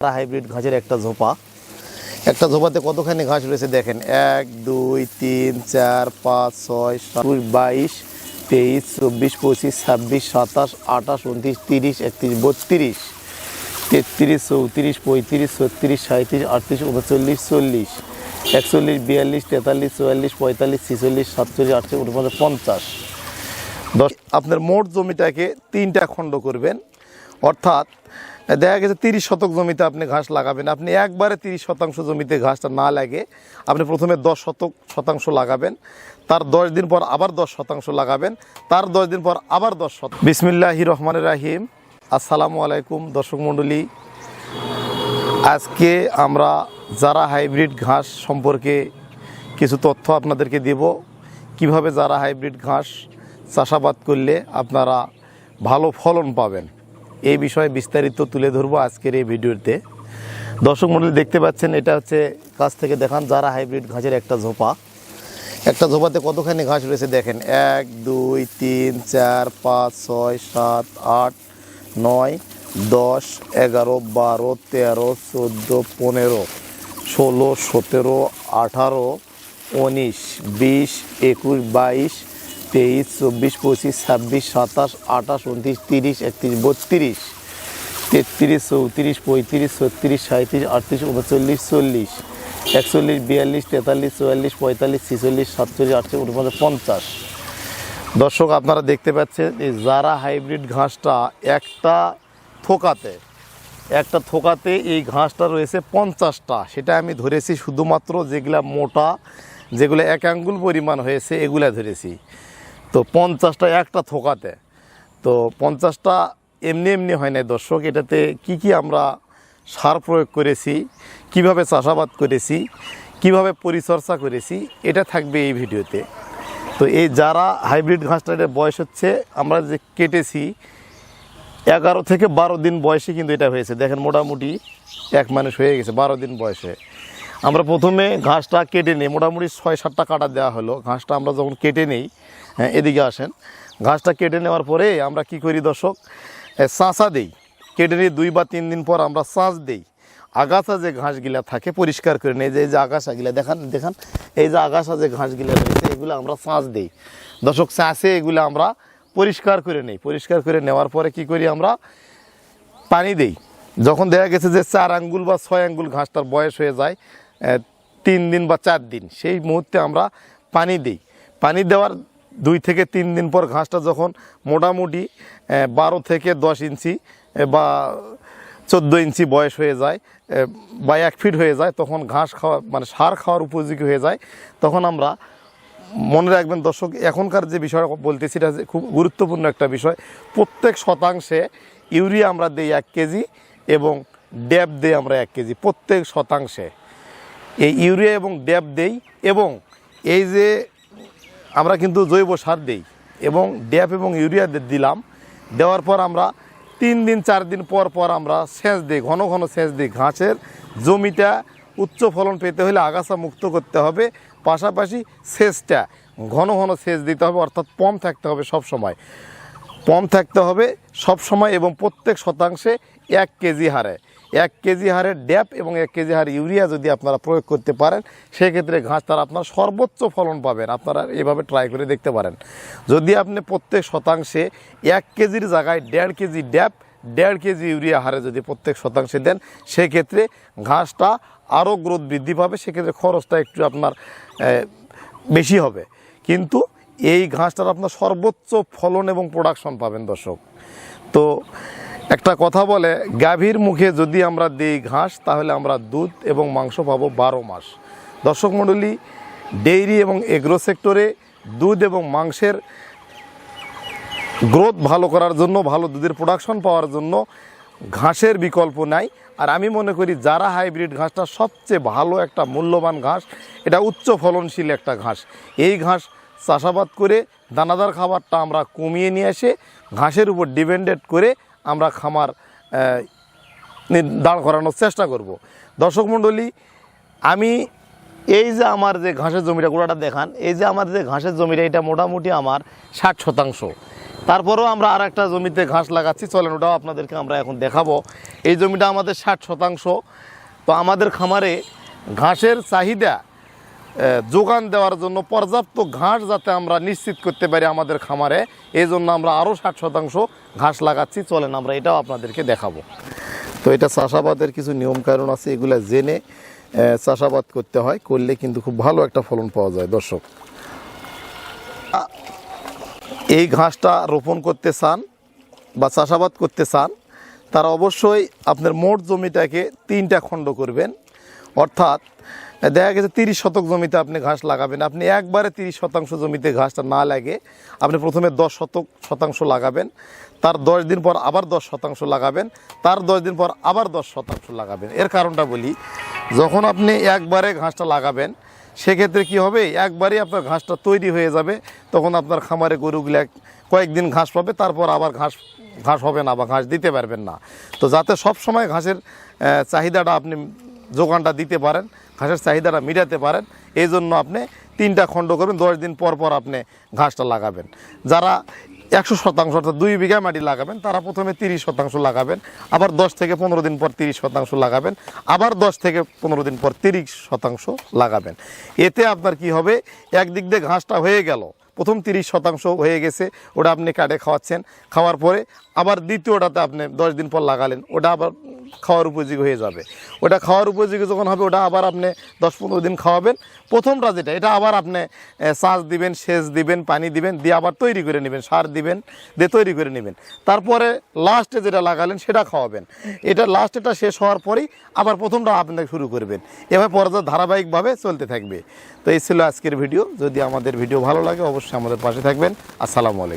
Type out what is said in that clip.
Hybrid ঘাসের একটা ঝোপা। একটা ঝোপাতে কতখানি ঘাস রয়েছে দেখেন? এক, দুই, তিন, চার, পাঁচ, ছয়, সাত বাইশ, তেইশ, চব্বিশ, পঁচিশ, ছাব্বিশ, সাতাশ, আঠাশ, উনত্রিশ, তিরিশ, একত্রিশ, বত্রিশ, তেত্রিশ, চৌত্রিশ, পঁয়ত্রিশ, ছত্রিশ সাঁত্রিশ আটত্রিশ, উনচল্লিশ, চল্লিশ, একচল্লিশ, বিয়াল্লিশ, তেতাল্লিশ, চুয়াল্লিশ, পঁয়তাল্লিশ, ছিচল্লিশ, সাতচল্লিশ, আটচল্লিশ উনপঞ্চাশ পঞ্চাশ দশ। আপনার মোট জমিটাকে তিনটা খণ্ড করবেন। অর্থাৎ, দেখা গেছে তিরিশ শতক জমিতে আপনি ঘাস লাগাবেন। আপনি একবারে তিরিশ শতাংশ জমিতে ঘাসটা না লাগে আপনি প্রথমে দশ শতক শতাংশ লাগাবেন। তার দশ দিন পর আবার দশ শতাংশ লাগাবেন। তার দশ দিন পর আবার দশ শতাংশ বিসমিল্লাহি রহমানের রাহিম। আসসালামু আলাইকুম দর্শক মণ্ডলী। আজকে আমরা যারা হাইব্রিড ঘাস সম্পর্কে কিছু তথ্য আপনাদেরকে দেব, কীভাবে যারা হাইব্রিড ঘাস চাষাবাদ করলে আপনারা ভালো ফলন পাবেন। এই বিষয়ে বিস্তারিত তুলে ধরবো আজকের এই ভিডিওতে। দর্শক মণ্ডলী দেখতে পাচ্ছেন, এটা হচ্ছে কাছ থেকে দেখান যারা হাইব্রিড ঘাসের একটা ঝোপা। একটা ঝোপাতে কতখানি ঘাস রয়েছে দেখেন। এক, দুই, তিন, চার, পাঁচ, ছয়, সাত, আট, নয়, দশ, এগারো, বারো, তেরো, চোদ্দ, পনেরো, ষোলো, সতেরো, আঠারো, উনিশ, বিশ, একুশ, বাইশ তেইশ, চব্বিশ, পঁচিশ, ছাব্বিশ, সাতাশ, আঠাশ, উনত্রিশ, তিরিশ, একত্রিশ, বত্রিশ, তেত্রিশ, চৌত্রিশ, পঁয়ত্রিশ, ছত্রিশ সাঁত্রিশ আটত্রিশ, উনচল্লিশ, চল্লিশ, একচল্লিশ, বিয়াল্লিশ, তেতাল্লিশ, চুয়াল্লিশ, পঁয়তাল্লিশ, ছিচল্লিশ, সাতচল্লিশ, আটচল্লিশ উনপঞ্চাশ পঞ্চাশ। দর্শক, আপনারা দেখতে পাচ্ছেন এই যারা হাইব্রিড ঘাসটা একটা থোকাতে একটা থোকাতে এই ঘাসটা রয়েছে পঞ্চাশটা। সেটা আমি ধরেছি শুধুমাত্র যেগুলা মোটা, যেগুলো এক আঙ্গুল পরিমাণ হয়েছে, এগুলা ধরেছি। তো পঞ্চাশটা একটা থোকাতে। তো পঞ্চাশটা এমনি এমনি হয় না দর্শক, এটাতে কি কি আমরা সার প্রয়োগ করেছি, কীভাবে চাষাবাদ করেছি, কীভাবে পরিচর্যা করেছি, এটা থাকবে এই ভিডিওতে। তো এই যারা হাইব্রিড ঘাসটার বয়স হচ্ছে, আমরা যে কেটেছি, এগারো থেকে বারো দিন বয়সে কিন্তু এটা হয়েছে। দেখেন মোটামুটি এক মানুষ হয়ে গেছে বারো দিন বয়সে। আমরা প্রথমে ঘাসটা কেটে নিই, মোটামুটি ছয় সাতটা কাটা দেওয়া হলো। ঘাসটা আমরা যখন কেটে নেই এদিকে আসেন। ঘাসটা কেটে নেওয়ার পরে আমরা কি করি দর্শক? চাঁচা দেই। কেটে নিয়ে দুই বা তিন দিন পর আমরা চাঁচ দেই। আগাছা যে ঘাসগুলা থাকে, পরিষ্কার করে নেই। যে, এই যে আগাছাগুলা, দেখান দেখান। এই যে আগাছা যে ঘাসগুলা রয়েছে, এগুলো আমরা চাঁচ দেই। দর্শক চাষে এগুলো আমরা পরিষ্কার করে নেই। পরিষ্কার করে নেওয়ার পরে কি করি আমরা? পানি দেই। যখন দেখা গেছে যে চার আঙ্গুল বা ছয় আঙ্গুল ঘাসটার বয়স হয়ে যায় তিন দিন বা চার দিন, সেই মুহূর্তে আমরা পানি দিই। পানি দেওয়ার দুই থেকে তিন দিন পর ঘাসটা যখন মোটামুটি বারো থেকে দশ ইঞ্চি বা চোদ্দ ইঞ্চি বয়স হয়ে যায় বা এক ফিট হয়ে যায়, তখন ঘাস খাওয়া মানে সার খাওয়ার উপযোগী হয়ে যায়। তখন আমরা মনে রাখবেন দর্শক, এখনকার যে বিষয় বলতেছি, এটা খুব গুরুত্বপূর্ণ একটা বিষয়। প্রত্যেক শতাংশে ইউরিয়া আমরা দিই এক কেজি এবং ড্যাব দিই আমরা এক কেজি, প্রত্যেক শতাংশে। এই ইউরিয়া এবং ড্যাব দেই এবং এই যে আমরা কিন্তু জৈব সার দেই এবং ড্যাপ এবং ইউরিয়া দিলাম। দেওয়ার পর আমরা তিন দিন, চার দিন পর পর আমরা সেচ দিই, ঘন ঘন সেচ দিই ঘাসের। জমিটা উচ্চ ফলন পেতে হলে আগাছা মুক্ত করতে হবে। পাশাপাশি সেচটা ঘন ঘন সেচ দিতে হবে, অর্থাৎ পম থাকতে হবে সব সময়। পম থাকতে হবে সব সময় এবং প্রত্যেক শতাংশে এক কেজি হারে। এক কেজি হারে ড্যাপ এবং এক কেজি হারে ইউরিয়া যদি আপনারা প্রয়োগ করতে পারেন, সেক্ষেত্রে ঘাস তার আপনার সর্বোচ্চ ফলন পাবেন। আপনারা এভাবে ট্রাই করে দেখতে পারেন। যদি আপনি প্রত্যেক শতাংশে এক কেজির জায়গায় দেড় কেজি ড্যাপ, দেড় কেজি ইউরিয়া হারে যদি প্রত্যেক শতাংশে দেন, সেক্ষেত্রে ঘাসটা আরও গ্রোথ বৃদ্ধি পাবে, সেক্ষেত্রে খরচটা একটু আপনার বেশি হবে। কিন্তু এই ঘাসটার আপনার সর্বোচ্চ ফলন এবং প্রোডাকশন পাবেন দর্শক। তো একটা কথা বলে, গাভীর মুখে যদি আমরা দিই ঘাস, তাহলে আমরা দুধ এবং মাংস পাবো বারো মাস। দর্শক মণ্ডলী, ডেইরি এবং এগ্রো সেক্টরে দুধ এবং মাংসের গ্রোথ ভালো করার জন্য, ভালো দুধের প্রোডাকশন পাওয়ার জন্য ঘাসের বিকল্প নাই। আর আমি মনে করি যারা হাইব্রিড ঘাসটা সবচেয়ে ভালো একটা মূল্যবান ঘাস, এটা উচ্চ ফলনশীল একটা ঘাস। এই ঘাস চাষাবাদ করে দানাদার খাবারটা আমরা কমিয়ে নিয়ে এসে ঘাসের উপর ডিপেন্ডেড করে আমরা খামার দাঁড় করানোর চেষ্টা করব। দর্শক মণ্ডলী, আমি এই যে আমার যে ঘাসের জমিটা, গোড়াটা দেখান, এই যে আমার যে ঘাসের জমিটা, এটা মোটামুটি আমার ষাট শতাংশ। তারপরেও আমরা আর একটা জমিতে ঘাস লাগাচ্ছি, চলেন ওটাও আপনাদেরকে আমরা এখন দেখাবো। এই জমিটা আমাদের ষাট শতাংশ। তো আমাদের খামারে ঘাসের চাহিদা যোগান দেওয়ার জন্য পর্যাপ্ত ঘাস যাতে আমরা নিশ্চিত করতে পারি আমাদের খামারে এই জন্য আমরা আরও ষাট শতাংশ ঘাস লাগাচ্ছি। চলেন আমরা এটাও আপনাদেরকে দেখাবো। তো এটা চাষাবাদের কিছু নিয়মকানুন আছে, এগুলো জেনে চাষাবাদ করতে হয়, করলে কিন্তু খুব ভালো একটা ফলন পাওয়া যায়, দর্শক। এই ঘাসটা রোপণ করতে চান বা চাষাবাদ করতে চান, তারা অবশ্যই আপনার মোট জমিটাকে তিনটা খণ্ড করবেন। অর্থাৎ, দেখা গেছে তিরিশ শতক জমিতে আপনি ঘাস লাগাবেন, আপনি একবারে তিরিশ শতাংশ জমিতে ঘাসটা না লাগে আপনি প্রথমে দশ শতক শতাংশ লাগাবেন, তার দশ দিন পর আবার দশ শতাংশ লাগাবেন, তার দশ দিন পর আবার দশ শতাংশ লাগাবেন। এর কারণটা বলি, যখন আপনি একবারে ঘাসটা লাগাবেন, সেক্ষেত্রে কি হবে? একবারই আপনার ঘাসটা তৈরি হয়ে যাবে, তখন আপনার খামারে গরুগুলা কয়েকদিন ঘাস পাবে, তারপর আবার ঘাস ঘাস হবে না বা ঘাস দিতে পারবেন না। তো যাতে সব সময় ঘাসের চাহিদাটা আপনি যোগানটা দিতে পারেন, ঘাসের চাহিদাটা মিটাতে পারেন। এই জন্য আপনি তিনটা খণ্ড করবেন দশ দিন পর পর আপনি ঘাসটা লাগাবেন। যারা একশো শতাংশ অর্থাৎ দুই বিঘা মাটি লাগাবেন, তারা প্রথমে তিরিশ শতাংশ লাগাবেন, আবার দশ থেকে পনেরো দিন পর তিরিশ শতাংশ লাগাবেন, আবার দশ থেকে পনেরো দিন পর তিরিশ শতাংশ লাগাবেন। এতে আপনার কি হবে? একদিক দিয়ে ঘাসটা হয়ে গেল, প্রথম তিরিশ শতাংশ হয়ে গেছে, ওটা আপনি কাটে খাওয়াচ্ছেন, খাওয়ার পরে আবার দ্বিতীয়টাতে আপনি দশ দিন পর লাগালেন, ওটা আবার খাওয়ার উপযোগী হয়ে যাবে। ওটা খাওয়ার উপযোগী যখন হবে, ওটা আবার আপনি দশ পনেরো দিন খাওয়াবেন। প্রথমটা যেটা, এটা আবার আপনি চাষ দিবেন, সেচ দিবেন, পানি দিবেন, দিয়ে আবার তৈরি করে নেবেন, সার দিবেন, দিয়ে তৈরি করে নেবেন। তারপরে লাস্টে যেটা লাগালেন, সেটা খাওয়াবেন। এটা লাস্টেটা শেষ হওয়ার পরেই আবার প্রথমটা আপনাকে শুরু করবেন। এভাবে পর্যায়ে ধারাবাহিকভাবে চলতে থাকবে। তো এই ছিল আজকের ভিডিও। যদি আমাদের ভিডিও ভালো লাগে, অবশ্যই আমাদের পাশে থাকবেন। আসসালামু আলাইকুম।